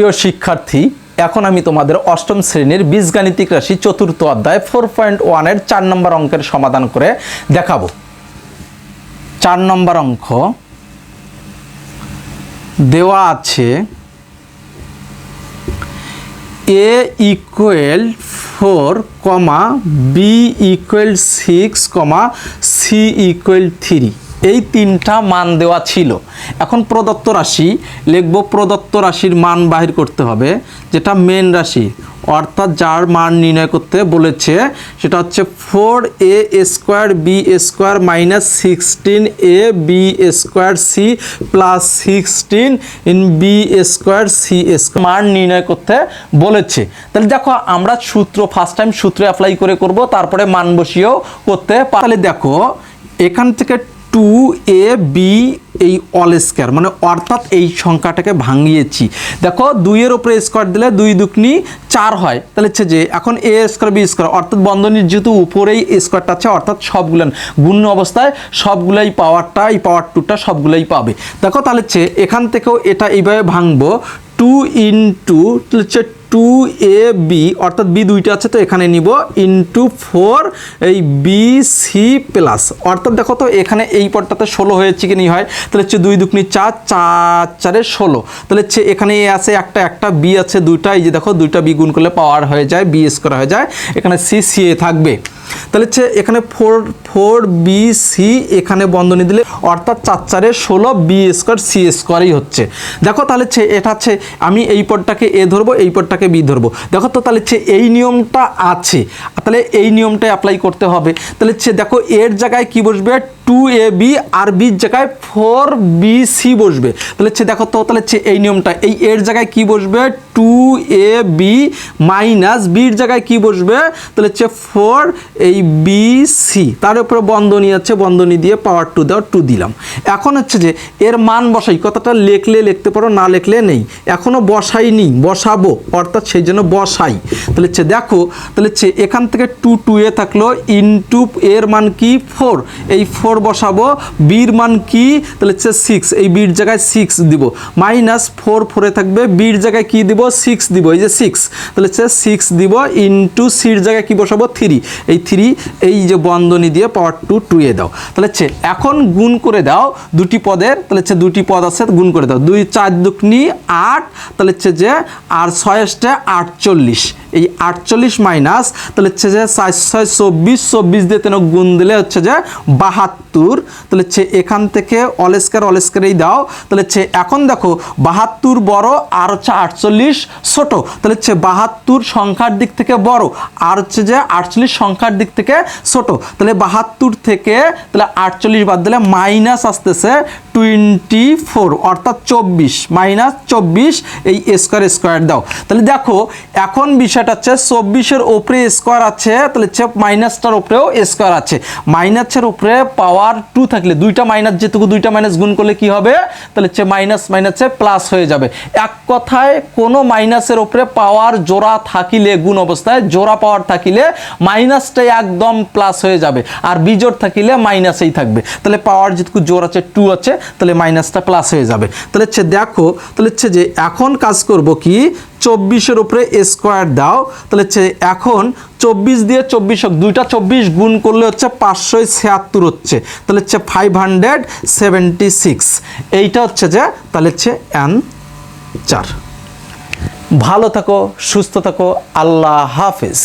প্রিয় শিক্ষার্থী, এখন আমি তোমাদের অষ্টম শ্রেণির বীজগাণিতিক রাশি চতুর্থ অধ্যায় ফোর পয়েন্ট ওয়ানের চার নম্বর অঙ্কের সমাধান করে দেখাবো। চার নম্বর অঙ্ক, দেওয়া আছে A equal four comma B equal six comma C equal three এই তিনটা মান দেওয়া ছিল। এখন প্রদত্ত রাশি, লিখব প্রদত্ত রাশির মান বাহির করতে হবে, যেটা মেন রাশি। অর্থাৎ যার মান নির্ণয় করতে বলেছে, সেটা হচ্ছে four A square B square minus sixteen A B square C plus sixteen in B square C square মান নির্ণয় করতে বলেছে। তাহলে দেখো, আমরা সূত্র ফার্স্ট টাইম সূত্র অ্যাপ্লাই করে করব, তারপরে মান বসিয়েও করতে পারি। তাহলে দেখো, এখান থেকে টু এ বি এই অল স্কোয়ার মানে অর্থাৎ এই সংখ্যাটাকে ভাঙিয়েছি। দেখো, দুইয়ের উপরে স্কোয়ার দিলে দুই দুকনি চার হয়। তাহলে হচ্ছে যে, এখন এ স্কোয়ার বি স্কোয়ার অর্থাৎ বন্ধনীর যেহেতু উপরেই স্কোয়ারটা আছে, অর্থাৎ সবগুলো গুণ অবস্থায় সবগুলাই পাওয়ারটা এই পাওয়ার টুটা সবগুলাই পাবে। দেখো, তাহলে হচ্ছে এখান থেকেও এটা এইভাবে ভাঙবো টু ইন্টু হচ্ছে টু এ বি অর্থাৎ বি দুইটা আছে তো, এখানে নিব ইন্টু ফোর এই বি সি প্লাস অর্থাৎ দেখো তো, এখানে এই পদটাতে ষোলো হয়েছে কি নি হয়? তাহলে হচ্ছে দুই দুকনি চার চার, চারে ষোলো। তাহলে হচ্ছে এখানে এ আছে একটা একটা বি আছে দুইটা, এই যে দেখো, দুইটা বি গুণ করলে পাওয়ার হয়ে যায় বি স্কোয়ার হয়ে যায়। এখানে সি সি এ থাকবে। তাহলে হচ্ছে এখানে ফোর ফোর বি সি এখানে বন্ধনী দিলে, অর্থাৎ চার, চারে ষোলো বি স্কোয়ার সি স্কোয়ারই হচ্ছে। দেখো তাহলে হচ্ছে এটা হচ্ছে, আমি এই পদটাকে এ ধরবো, এই পদটাকে বি ধরবো। দেখো তো তাহলে হচ্ছে এই নিয়মটা আছে। তাহলে এই নিয়মটা অ্যাপ্লাই করতে হবে। তাহলে হচ্ছে দেখো এর জায়গায় কি বসবে? টু এ বি আর বির জায়গায় ফোর বি সি বসবে। তাহলে হচ্ছে দেখো তো, তাহলে হচ্ছে এই নিয়মটা, এই এর জায়গায় কি বসবে? টু এ বি মাইনাস বির জায়গায় কি বসবে? তাহলে হচ্ছে ফোর এই বি সি, তার উপরে বন্ধনী আছে, বন্ধনী দিয়ে পাওয়ার টু দেওয়ার টু দিলাম। এখন হচ্ছে যে এর মান বসাই, কথাটা লেখলে লিখতে পারো, না লেখলে নেই। এখনও বসাইনি, বসাবো, অর্থাৎ সেই জন্য বসাই। তাহলে হচ্ছে দেখো, তাহলে হচ্ছে এখান থেকে টু টু এ থাকল ইনটু এর মান কি? ফোর এই ফোর বসাবো, বির মান কি? তাহলে হচ্ছে সিক্স এই বির জায়গায় সিক্স দিব। মাইনাস ফোর ফোরে থাকবে, বির জায়গায় কি দিব? সিক্স দিব, এই যে সিক্স তাহলে হচ্ছে সিক্স দিব ইনটু সির জায়গায় কি বসাবো? থ্রি এই থ্রি এই যে বন্ধনী দিয়ে পাওয়ার টু টু এ দাও। তাহলে হচ্ছে এখন গুণ করে দাও দুটি পদের, তাহলে হচ্ছে দুটি পদ আছে, গুণ করে দাও। দুই, চার, দুকনি, আট, তাহলে হচ্ছে যে আর ছয় আসতে আটচল্লিশ। এই আটচল্লিশ মাইনাস তাহলে হচ্ছে যে চার, ছয়, চব্বিশ চব্বিশ দিয়ে তেন গুণ দিলে হচ্ছে যে বাহাত্তর। তাহলে হচ্ছে এখান থেকে অলস্কার অলস্কারেই দাও, তাহলে হচ্ছে এখন দেখো বাহাত্তর বড়, আর হচ্ছে আটচল্লিশ ছোট, তাহলে হচ্ছে বাহাত্তর সংখ্যার দিক থেকে বড়, আর হচ্ছে যে আটচল্লিশ সংখ্যার দিক থেকে ছোট, তাহলে বাহাত্তর থেকে তাহলে আটচল্লিশ বাদ দিলে মাইনাস আসতেছে টোয়েন্টি ফোর, অর্থাৎ চব্বিশ। মাইনাস চব্বিশ এই স্কোয়ার স্কোয়ার দাও। তাহলে দেখো, এখন বিষয়টা হচ্ছে চব্বিশের ওপরে স্কোয়ার আছে, তাহলে হচ্ছে মাইনাসটার উপরেও স্কোয়ার আছে। মাইনাসের উপরে পাওয়ার টু থাকলে, দুইটা মাইনাস যেটুকু, দুইটা মাইনাস গুণ করলে কি হবে? তাহলে হচ্ছে মাইনাস, মাইনাসে প্লাস হয়ে যাবে। এক কথায়, কোনো মাইনাসের ওপরে পাওয়ার জোড়া থাকিলে, গুণ অবস্থায় জোড়া পাওয়ার থাকিলে, মাইনাসটাই একদম প্লাস হয়ে যাবে। আর বিজোড় থাকিলে মাইনাসেই থাকবে। তাহলে পাওয়ার যেটুকু জোর আছে টু আছে, তাহলে মাইনাসটা প্লাস হয়ে যাবে। তাহলে হচ্ছে দেখো, তাহলে হচ্ছে যে এখন কাজ করব কি? চব্বিশের উপরে স্কোয়ার দাও, তাহলে হচ্ছে এখন চব্বিশ দিয়ে চব্বিশ দুইটা চব্বিশ গুণ করলে হচ্ছে পাঁচশো ছিয়াত্তর হচ্ছে। তাহলে হচ্ছে ফাইভ হান্ড্রেড সেভেন্টি সিক্স এইটা হচ্ছে যে, তাহলে হচ্ছে অ্যান চার ভালো থাকো, সুস্থ থাকো, আল্লাহ হাফিজ।